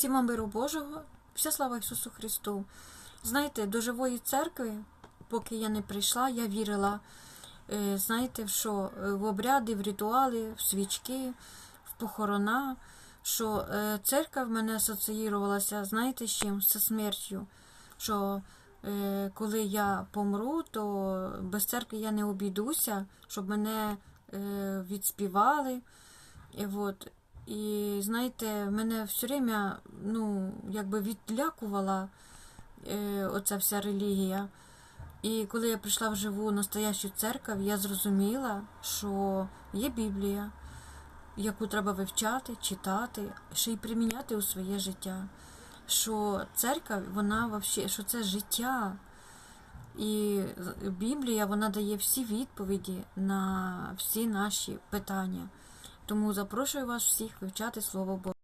Всім вам миру Божого, вся слава Ісусу Христу. Знаєте, до живої церкви, поки я не прийшла, я вірила, е, знаєте, що Е, в обряди, в ритуали, в свічки, в похорона, що е, церква в мене асоціювалася, знаєте, з чим? Зі смертю. Що коли я помру, то без церкви я не обійдуся, щоб мене відспівали. От. І знаєте, мене все время ну, якби відлякувала е, оця вся релігія. І коли я прийшла в живу настоящу церкву, я зрозуміла, що є Біблія, яку треба вивчати, читати, ще й приміняти у своє життя. Що церква, вона вообще, що це життя. І Біблія вона дає всі відповіді на всі наші питання. Тому запрошую вас всіх вивчати Слово Боже.